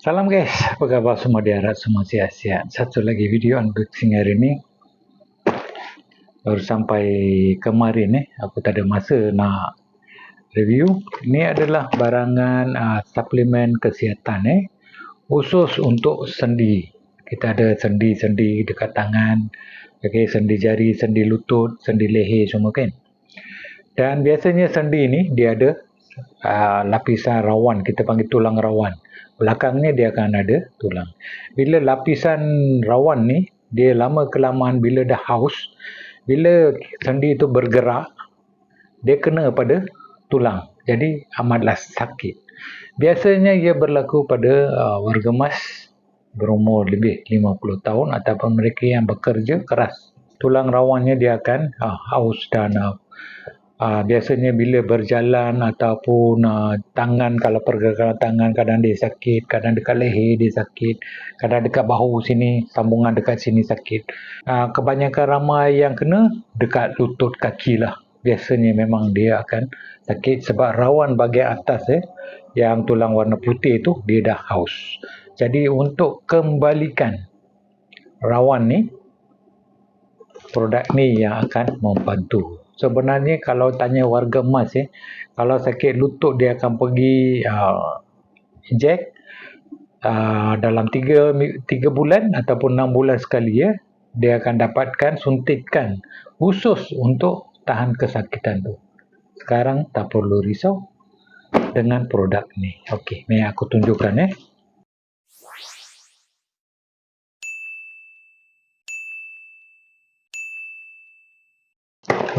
Salam guys, apa khabar semua di harap semua sihat-sihat. Satu lagi video unboxing hari ni. Baru sampai kemarin eh, aku tak ada masa nak review. Ini adalah barangan uh, suplemen kesihatan eh. Khusus untuk sendi. Kita ada sendi-sendi dekat tangan. Okay, sendi jari, sendi lutut, sendi leher semua kan. Dan biasanya sendi ni dia ada uh, lapisan rawan, kita panggil tulang rawan. Belakangnya dia akan ada tulang. Bila lapisan rawan ni, dia lama kelamaan bila dah haus, bila sendi itu bergerak, dia kena pada tulang. Jadi amatlah sakit. Biasanya ia berlaku pada uh, warga emas berumur lebih 50 tahun ataupun mereka yang bekerja keras. Tulang rawannya dia akan uh, haus dan uh, uh, biasanya bila berjalan ataupun uh, tangan kalau pergerakan tangan kadang dia sakit, kadang dekat leher dia sakit, kadang dekat bahu sini, sambungan dekat sini sakit. Uh, kebanyakan ramai yang kena dekat lutut kaki lah. Biasanya memang dia akan sakit sebab rawan bahagian atas eh, yang tulang warna putih tu dia dah haus. Jadi untuk kembalikan rawan ni, produk ni yang akan membantu sebenarnya kalau tanya warga emas ya, kalau sakit lutut dia akan pergi uh, inject uh, dalam 3 3 bulan ataupun 6 bulan sekali ya, dia akan dapatkan suntikan khusus untuk tahan kesakitan tu. Sekarang tak perlu risau dengan produk ni. Okey, ni aku tunjukkan ya.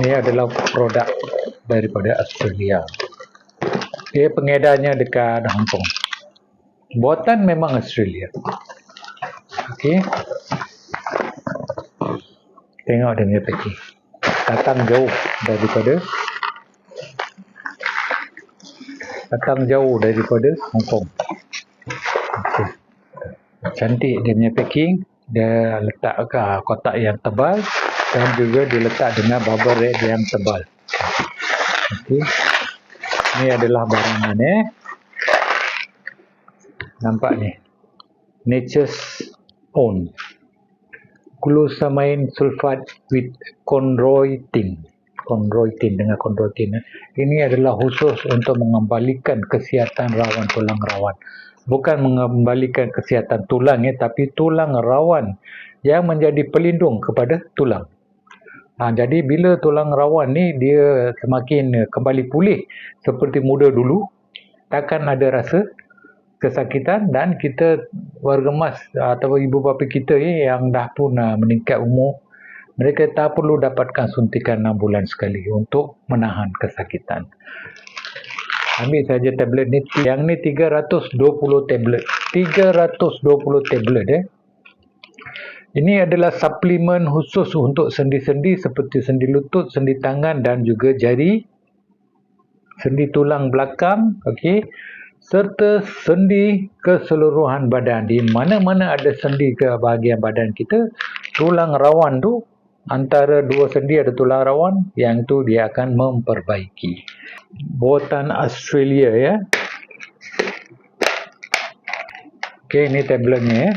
Ini adalah produk daripada Australia. Dia pengedarnya dekat Hong Kong. Buatan memang Australia. Okey. Tengok dia punya packing. Datang jauh daripada datang jauh daripada Hong Kong. Okay. Cantik dia punya packing. Dia letak kotak yang tebal dan juga diletak dengan bubble wrap yang tebal. Okey. Ini adalah barangan eh. Nampak ni. Nature's Own. Glucosamine sulfate with chondroitin. Chondroitin dengan chondroitin. Eh. Ini adalah khusus untuk mengembalikan kesihatan rawan tulang rawan. Bukan mengembalikan kesihatan tulang ya, tapi tulang rawan yang menjadi pelindung kepada tulang. Ha, jadi bila tulang rawan ni dia semakin kembali pulih seperti muda dulu, takkan ada rasa kesakitan dan kita warga emas atau ibu bapa kita ni yang dah pun uh, meningkat umur, mereka tak perlu dapatkan suntikan 6 bulan sekali untuk menahan kesakitan. Ambil saja tablet ni. Yang ni 320 tablet. 320 tablet eh. Ini adalah suplemen khusus untuk sendi-sendi seperti sendi lutut, sendi tangan dan juga jari, sendi tulang belakang, okey, serta sendi keseluruhan badan. Di mana-mana ada sendi ke bahagian badan kita, tulang rawan tu antara dua sendi ada tulang rawan, yang tu dia akan memperbaiki. Buatan Australia ya. Okey, ini tabletnya ya.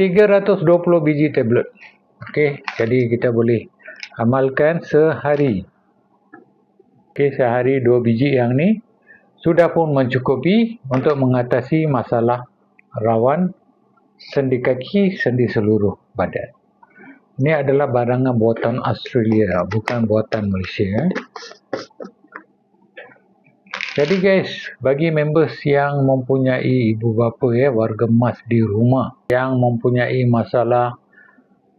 320 biji tablet. Okey, jadi kita boleh amalkan sehari. Okey, sehari 2 biji yang ni sudah pun mencukupi untuk mengatasi masalah rawan sendi kaki, sendi seluruh badan. Ini adalah barangan buatan Australia, bukan buatan Malaysia. Eh. Jadi guys, bagi members yang mempunyai ibu bapa ya, warga emas di rumah yang mempunyai masalah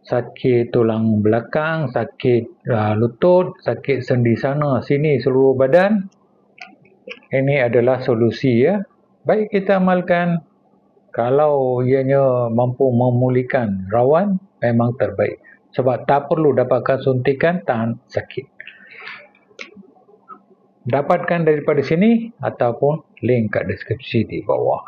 sakit tulang belakang, sakit uh, lutut, sakit sendi sana sini seluruh badan, ini adalah solusi ya. Baik kita amalkan kalau ianya mampu memulihkan rawan memang terbaik. Sebab tak perlu dapatkan suntikan tahan sakit dapatkan daripada sini ataupun link kat deskripsi di bawah.